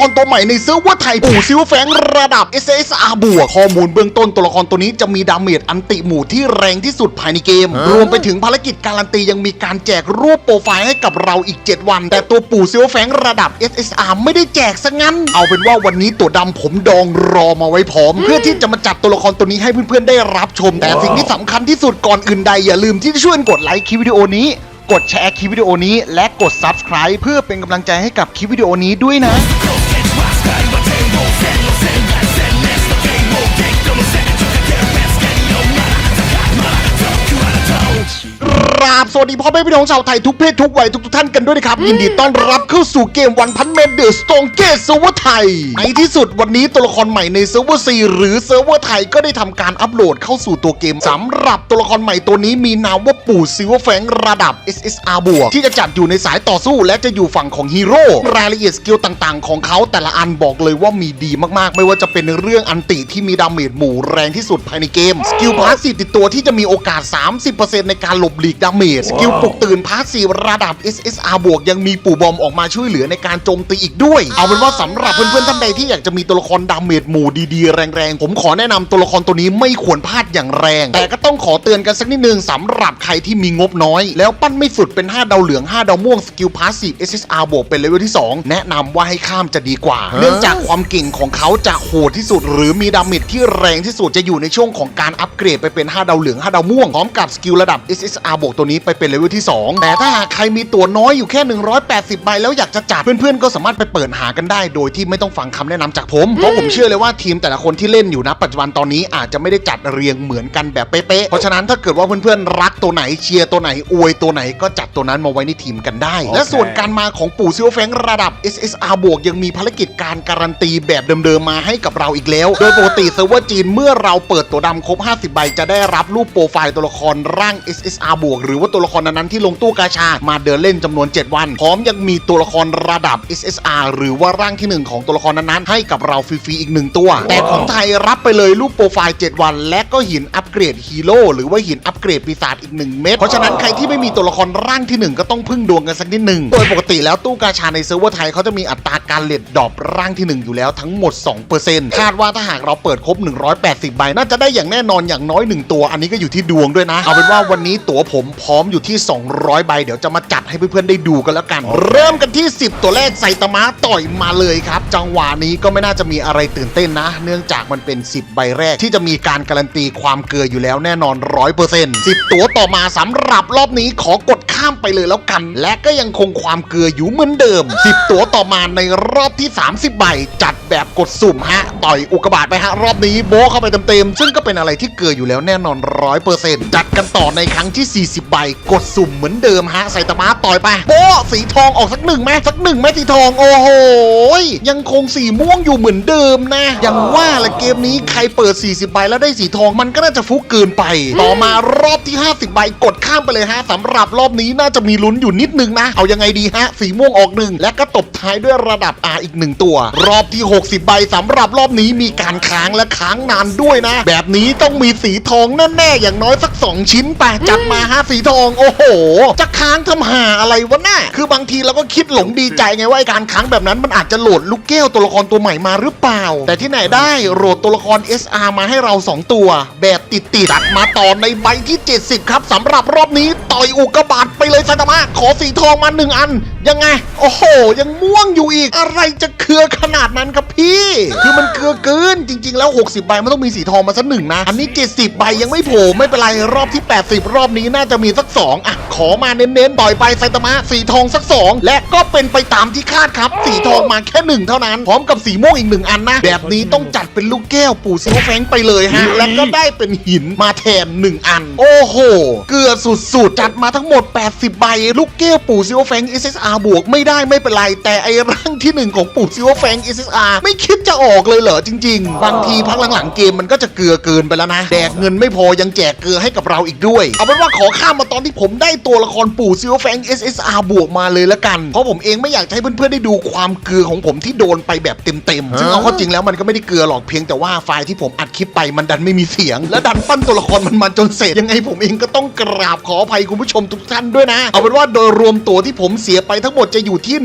ครตัวใหม่ในเซิร์ฟเวอร์ไทยปู่ซิลแฟงระดับ SSR บวกข้อมูลเบื้องต้นตัวละครตัวนี้จะมีดาเมจอันติหมู่ที่แรงที่สุดภายในเกม รวมไปถึงภารกิจการันตียังมีการแจกรูปโปรไฟล์ให้กับเราอีก 7 วัน แต่ตัวปู่ซิลแฟงระดับ SSR ไม่ได้แจกซะงั้น เอาเป็นว่าวันนี้ตัวดำผมดองรอมาไว้พร้อม เพื่อที่จะมาจัดตัวละครตัวนี้ให้เพื่อนๆได้รับชม แต่สิ่งที่สำคัญที่สุดก่อนอื่นใดอย่าลืมที่จะช่วยกดไลค์คลิปวิดีโอนี้กดแชร์คลิปวิดีโอนี้และกด subscribe เพื่อเป็นกำลังใจให้กับคลิปวิดีโอนี้ด้วยนะ สวัสดีพ่อแม่พี่น้องชาวไทยทุกเพศทุกวัยทุกๆท่านกันด้วยนะครับ ยินดีต้อนรับเข้าสู่เกมวันพันเมนเดอร์สตองเกตเซิร์ฟเวอร์ไทยในที่สุดวันนี้ตัวละครใหม่ในเซิร์ฟเวอร์ซีหรือเซิร์ฟเวอร์ไทยก็ได้ทำการอัปโหลดเข้าสู่ตัวเกมสำหรับตัวละครใหม่ตัวนี้มีนามว่าปู่ซิลเวอร์แฟงระดับ SSR บวกที่จะจัดอยู่ในสายต่อสู้และจะอยู่ฝั่งของฮีโร่รายละเอียดสกิลต่างๆ ของเขาแต่ละอันบอกเลยว่ามีดีมากๆ ไม่ว่าจะเป็นเรื่องอันติที่มีดาเมจหมู่แรงที่สุดภายในเกมสกิลพาสซีฟติดตัวที่จะมีโอกาส 30%ในการหลบหลีกดาเมจสกิลปลุกตื่นพาสซีฟระดับ SSR บวกยังมีปู่บอมออกมาช่วยเหลือในการโจมตีอีกด้วย เอาเป็นว่าสำหรับเพื่อนๆท่านใดที่อยากจะมีตัวละครดาเมจหมู่ดีๆ แรงๆ ผมขอแนะนำตัวละครตัวนี้ไม่ควรพลาดอย่างแรง แต่ก็ต้องขอเตือนกันสักนิดนึงสำหรับใครที่มีงบน้อย แล้วปั้นไม่สุดเป็น 5 ดาวเหลือง 5 ดาวม่วงสกิลพาสซีฟ SSR บวกเป็นเลเวลที่ 2 แนะนำว่าให้ข้ามจะดีกว่า เนื่องจากความเก่งของเขาจะโหดที่สุด หรือมีดาเมจที่แรงที่สุดจะอยู่ในช่วงของการอัปเกรดไปเป็น 5 ดาวเหลือง 5 ดาวม่วงพร้อมกับสกิลระดับ SSR บวกตัวนี้ไปเป็นเลเวลที่ 2 แต่ถ้าหากใครมีตัวน้อยอยู่แค่ 180 ใบแล้วอยากจะจัด เพื่อนๆ ก็สามารถไปเปิดหากันได้ โดยที่ไม่ต้องฟังคำแนะนำจากผม เพราะผมเชื่อเลยว่าทีมแต่ละคนที่เล่นอยู่นะปัจจุบันตอนนี้อาจจะไม่ได้จัดเรียงเหมือนกันแบบเป๊ะๆ เพราะฉะนั้นถ้าเกิดว่าเพื่อนๆ รักตัวไหนเชียร์ตัวไหนอวยตัวไหนก็จัดตัวนั้นมาไว้ในทีมกันได้ และส่วนการมาของปู่ซิลแฟงระดับ SSR บวกยังมีภารกิจการการันตีแบบเดิมๆมาให้กับเราอีกแล้ว โดยปกติเซิร์ฟเวอร์จีนเมื่อเราเปิดตัวดำครบ 50 ใบจะได้รับรูปโปรไฟล์ตัวละครร่าง SSR บวกหรือว่าตัวัวละครนั้นๆที่ลงตู้กาชา มาเดินเล่นจำนวน 7 วัน พร้อมยังมีตัวละครระดับ SSR หรือว่าร่างทีหนึ่1 ของตัวละครนั้นๆ ให้กับเราฟรีๆอีกหนึ่งตัว แต่ของไทยรับไปเลยรูปโปรไฟล์ 7 วัน และก็หินอัปเกรดฮีโร่หรือว่าหินอัปเกรดปีศาจอีก 1 เม็ดเพราะฉะนั้นใครที่ไม่มีตัวละครร่างทีหนึ่1 ก็ต้องพึ่งดวงกันสักนิดหนึ่งโดยปกติแล้วตู้กาชาในเซิร์ฟเวอร์ไทยเขาจะมีอัตราการเลดดรอปร่างทีหนึ่1 อยู่แล้วทั้งหมด 2%คาดว่าถ้าหากเราเปิดครบ 180 ใบน่าจะได้อย่างแน่นอนอย่างน้อย 1 ตัว อันนี้ก็อยู่ที่ดวงด้วยนะ เอาเป็นว่าวันนี้ตัวผมพร้อมอยู่ที่ 200 ใบ เดี๋ยวจะมาจัดให้เพื่อนๆได้ดูกันแล้วกัน เริ่มกันที่ 10 ตัวแรกไซตามะต่อยมาเลยครับ จังหวะนี้ก็ไม่น่าจะมีอะไรตื่นเต้นนะ เนื่องจากมันเป็น 10 ใบแรกที่จะมีการการันตีความเกลืออยู่แล้วแน่นอน 100% 10 ตัวต่อมาสำหรับรอบนี้ขอกดข้ามไปเลยแล้วกัน และก็ยังคงความเกลืออยู่เหมือนเดิม 10 ตัวต่อมาในรอบที่ 30 ใบ จัดแบบกดสุ่มฮะ ต่อยอุกกาบาตไปฮะ รอบนี้โบะเข้าไปเต็มๆซึ่งก็เป็นอะไรที่เกลืออยู่แล้วแน่นอน 100%จัดกันต่อในครั้งที่ 40 ใบกดสุ่มเหมือนเดิมฮะใส่ตะมาต่อยไปโบะสีทองออกสักหนึ่งไหมสักหนึ่งไหมสีทอง โอ้โหยยังคงสีม่วงอยู่เหมือนเดิมนะยังว่าแหละเกมนี้ใครเปิด 40ใบแล้วได้สีทองมันก็น่าจะฟุกเกินไป ต่อมารอบที่ 50ใบกดข้ามไปเลยฮะสำหรับรอบนี้น่าจะมีลุ้นอยู่นิดนึงนะ เอายังไงดีฮะ สีม่วงออกหนึ่งและก็ตบท้ายด้วยระดับ R อีกหนึ่งตัว รอบที่ 60ใบสำหรับรอบนี้มีการค้างและค้างนานด้วยนะ แบบนี้ต้องมีสีทองแน่ๆอย่างน้อยสัก 2 ชิ้นไปจัดมาฮะสีทองโอ้โห จะค้างทำหาอะไรวะน่ะคือบางทีเราก็คิดหลงดีใจไงว่าไอการค้างแบบนั้นมันอาจจะโหลดลูกแก้วตัวละครตัวใหม่มาหรือเปล่า แต่ที่ไหนได้โหลดตัวละคร SR มาให้เรา 2 ตัว แบบติดติดัดมาต่อในใบที่ 70 ครับสำหรับรอบนี้ต่อยอุกกาบาตไปเลยซาตามะขอสีทองมาหนึ่งอัน ยังไง โอ้โห ยังม่วงอยู่อีกอะไรจะเคือขนาดนั้นครับพี่ คือมันเคือเกินจริง ๆ แล้ว 60 ใบมันต้องมีสีทองมาสักหนึ่งนะ อันนี้ 70 ใบยังไม่โผล่ไม่เป็นไรรอบที่ 80 รอบนี้น่าจะมีสักสองอะขอมาเน้นๆต่อยไปไซตามะสีทองสัก 2 และก็เป็นไปตามที่คาดครับ สีทองมาแค่หนึ่งเท่านั้น พร้อมกับสีม่วงอีกหนึ่งอันนะ แบบนี้ต้องจัดเป็นลูกแก้วปู่ซิลแฟงไปเลยฮะ และก็ได้เป็นหินมาแทนหนึ่งอัน โอ้โห เกลือสุดๆ จัดมาทั้งหมด 80 ใบ ลูกแก้วปู่ซิลแฟง SSR บวกไม่ได้ไม่เป็นไร แต่ไอ้ร่างที่หนึ่งของปู่ซิลแฟง SSR ไม่คิดจะออกเลยเหรอจริง ๆ บางทีพักหลังๆเกมมันก็จะเกลือเกินไปแล้วนะแดกเงินไม่พอยังแจกเกลือให้กับเราอีกด้วย เอาเป็นว่าขอข้ามมาตอนที่ผมได้ตัวละครปู่ซิลแฟง SSR บวกมาเลยละกัน เพราะผมเองไม่อยากจะให้เพื่อนๆได้ดูความเกลือของผมที่โดนไปแบบเต็มๆ ซึ่งเอาเข้าจริงแล้วมันก็ไม่ได้เกลือหรอกเพียงแต่ว่าไฟล์ที่ผมอัดคลิปไปมันดันไม่มีเสียง และดันปั้นตัวละครมันมาจนเสร็จยังไงผมเองก็ต้องกราบขออภัยคุณผู้ชมทุกท่านด้วยนะ เอาเป็นว่าโดยรวมตัวที่ผมเสียไปทั้งหมดจะอยู่ที่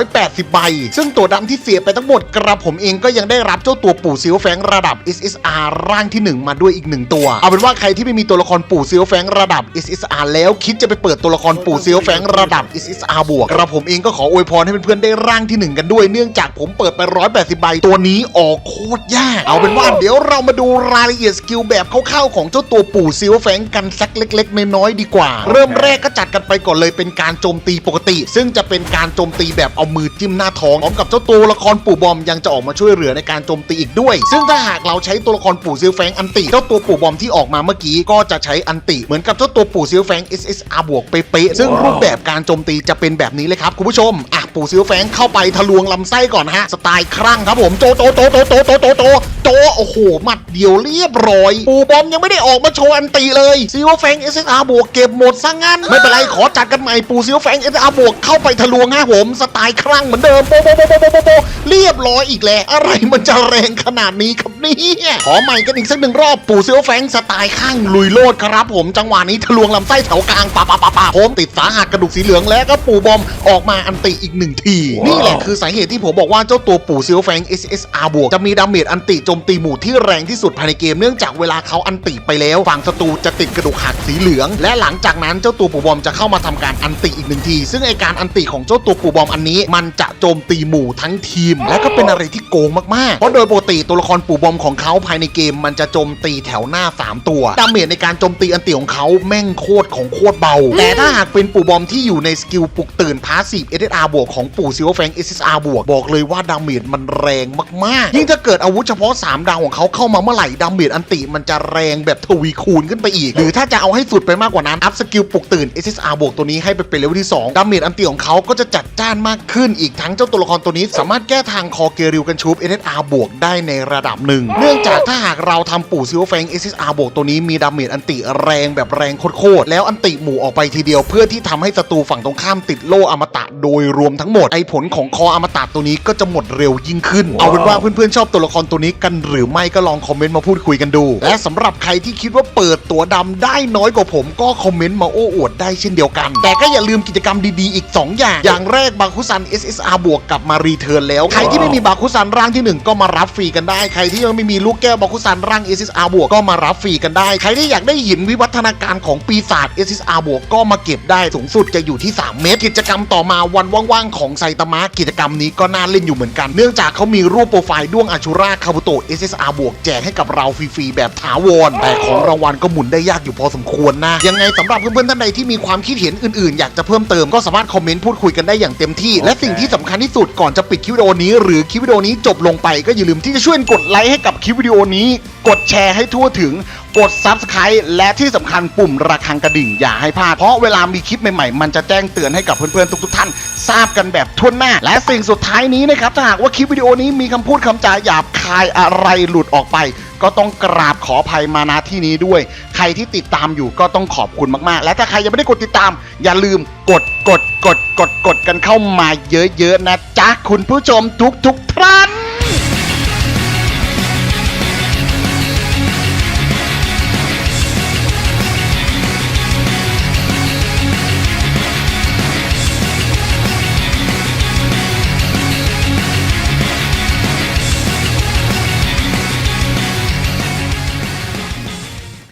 180 ใบ ซึ่งตัวดำที่เสียไปทั้งหมดกระผมเองก็ยังได้รับเจ้าตัวปู่ซิลแฟงระดับ SSR ร่างที่ 1 มาด้วยอีกหนึ่งตัว เอาเป็นว่าใครที่ไม่มีตัวละครปู่ซิลแฟงระดับ SSR แล้วคิดจะไปเปิดตัวละครปู่เซิลแฟงระดับ SSR บวกกระผมเองก็ขออวยพรให้เพื่อนๆได้ร่างที่หนึ่งกันด้วย เนื่องจากผมเปิดไป 180 ใบ ตัวนี้ออกโคตรยาก เอาเป็นว่าเดี๋ยวเรามาดูรายละเอียดสกิลแบบคร่าวๆของเจ้าตัวปู่เซิลแฟงกันสักเล็ก ๆ น้อยๆดีกว่า เริ่มแรกก็จัดกันไปก่อนเลยเป็นการโจมตีปกติ ซึ่งจะเป็นการโจมตีแบบเอามือจิ้มหน้าท้องพร้อมกับเจ้าตัวละครปู่บอมยังจะออกมาช่วยเหลือในการโจมตีอีกด้วย ซึ่งถ้าหากเราใช้ตัวละครปู่เซิลแฟงอันติเจ้าตัวปู่บอมที่ออกมาเมื่อกี้ก็จะใช้อันติเหมือนกับเจ้าตัวปู่ซิลแฟง SSR บวกเป๊ะๆซึ่งรูปแบบการโจมตีจะเป็นแบบนี้เลยครับคุณผู้ชมอะ ปู่ซิลแฟงเข้าไปทะลวงลำไส้ก่อนฮะ สไตล์ครั่งครับผมโจโจโจโจโจโจโจโจโจโอ้โหหมัดเดียวเรียบร้อย ปู่บอมยังไม่ได้ออกมาโชว์อันติเลยซิลแฟง SSR บวกเก็บหมดซะงั้น ไม่เป็นไรขอจัดกันใหม่ปู่ซิลแฟง SSR บวกเข้าไปทะลวงฮะผมสไตล์ครั่งเหมือนเดิมโปโปโปโปโปโปโปเรียบร้อยอีกแล้วอะไรมันจะแรงขนาดนี้ครับเนี่ยขอใหม่กันอีกสักหนึ่งรอบปู่ซิลแฟงสไตล์ข้างลุยโลดครับผมจังหวะนี้ทะลวงลำไส้แถวกลางปะปะปะปะผมติดสาหัสกระดูกสีเหลืองแล้วก็ปู่บอมออกมาอันติอีกหนึ่งที นี่แหละคือสาเหตุที่ผมบอกว่าเจ้าตัวปู่ซิลแฟง SSR บวกจะมีดาเมจอันติโจมตีหมู่ที่แรงที่สุดภายในเกมเนื่องจากเวลาเขาอันติไปแล้วฝั่งศัตรูจะติดกระดูกหักสีเหลือง และหลังจากนั้นเจ้าตัวปู่บอมจะเข้ามาทำการอันติอีกหนึ่งที ซึ่งไอการอันติของเจ้าตัวปู่บอมอันนี้ มันจะโจมตีหมู่ทั้งทีม และก็เป็นอะไรที่โกงมากๆเพราะโดยปกติตัวละครปู่บอมของเขาภายในเกม มันจะโจมตีแถวหน้า 3 ตัวดาเมจในการโจมตีอันติของเขาแม่งโคตรของโคตรเบา แต่ถ้าหากเป็นปู่บอมที่อยู่ในสกิลปลุกตื่นพาสซีฟ SSR บวกของปู่ซิลเวอร์แฟง SSR บวก บอกเลยว่าดาเมจมันแรงมากๆ ยิ่งถ้าเกิดอาวุธเฉพาะ 3 ดาวของเขาเข้ามาเมื่อไหร่ดาเมจอันติมันจะแรงแบบทวีคูณขึ้นไปอีก หรือถ้าจะเอาให้สุดไปมากกว่านั้น อัพสกิลปลุกตื่น SSR บวกตัวนี้ให้ไปเป็นเลเวลที่ 2 ดาเมจอันติของเขาก็จะจัดจ้านมากขึ้นอีกทั้งเจ้าตัวละครตัวนี้ สามารถแก้ทางคอเกริวกันชูบ SSR บวกได้ในระดับหนึ่งเนื่องจากถ้าหากเราทำปู่ซิลแฟง SSR บวกตัวนี้มีดาเมจอันติแรงแบบแรงโคตรๆแล้วอันติหมู่ออกไปทีเดียวเพื่อที่ทำให้ศัตรูฝั่งตรงข้ามติดโล่อมตะโดยรวมทั้งหมดไอผลของคออมตะตัวนี้ก็จะหมดเร็วยิ่งขึ้น เอาเป็นว่าเพื่อนๆชอบตัวละครตัวนี้กันหรือไม่ก็ลองคอมเมนต์มาพูดคุยกันดู และสำหรับใครที่คิดว่าเปิดตัวดำได้น้อยกว่าผมก็คอมเมนต์มาโอ้อวดได้เช่นเดียวกัน แต่ก็อย่าลืมกิจกรรมดีๆอีก 2 อย่าง อย่างแรกบาคุซัน SSR บวกกลับมารีเทิร์นแล้ว ใครที่ไม่มีบาคุซันร่างที่ 1 ก็มารับฟรีกันได้ ใครที่ยังไม่มีลูกแก้วบาคุซันร่าง SSR บวกก็มารับฟรีกันได้ ใครที่อยากได้หินวิวัฒนาการของปีศาจ SSR บวกก็มาเก็บได้สูงสุดจะอยู่ที่ 3 เมตร กิจกรรมต่อมาวันว่างๆของไซตามะกิจกรรมนี้ก็น่าเล่นอยู่เหมือนกัน เนื่องจากเขามีรูปโปรไฟล์ด้วงอาชูราคาบุโตะ SSR บวกแจกให้กับเราฟรีๆแบบถาวรแต่ของรางวัลก็หมุนได้ยากอยู่พอสมควรนะ ยังไงสำหรับเพื่อนๆท่านใดที่มีความคิดเห็นอื่นๆ อยากจะเพิ่มเติมก็สามารถคอมเมนต์พูดคุยกันได้อย่างเต็มที่ และสิ่งที่สำคัญที่สุดก่อนจะปิดคลิปวิดีโอนี้ หรือคลิปวิดีโอนี้จบลงไปก็อย่าลืมที่จะช่วยกดไลค์ให้กับคลิปวิดีโอนี้ กดแชร์ให้ทั่วถึงกด Subscribe และที่สำคัญปุ่มระฆังกระดิ่งอย่าให้พลาดเพราะเวลามีคลิปใหม่ๆ มันจะแจ้งเตือนให้กับเพื่อนๆทุกๆท่านทราบกันแบบทั่วหน้า และสิ่งสุดท้ายนี้นะครับถ้าหากว่าคลิปวิดีโอนี้มีคำพูดคำจาหยาบคายอะไรหลุดออกไป ก็ต้องกราบขออภัยมาณที่นี้ด้วย ใครที่ติดตามอยู่ก็ต้องขอบคุณมากๆ และถ้าใครยังไม่ได้กดติดตาม อย่าลืมกดกดกดกดกดกันเข้ามาเยอะๆนะจ๊ะคุณผู้ชมทุกๆท่าน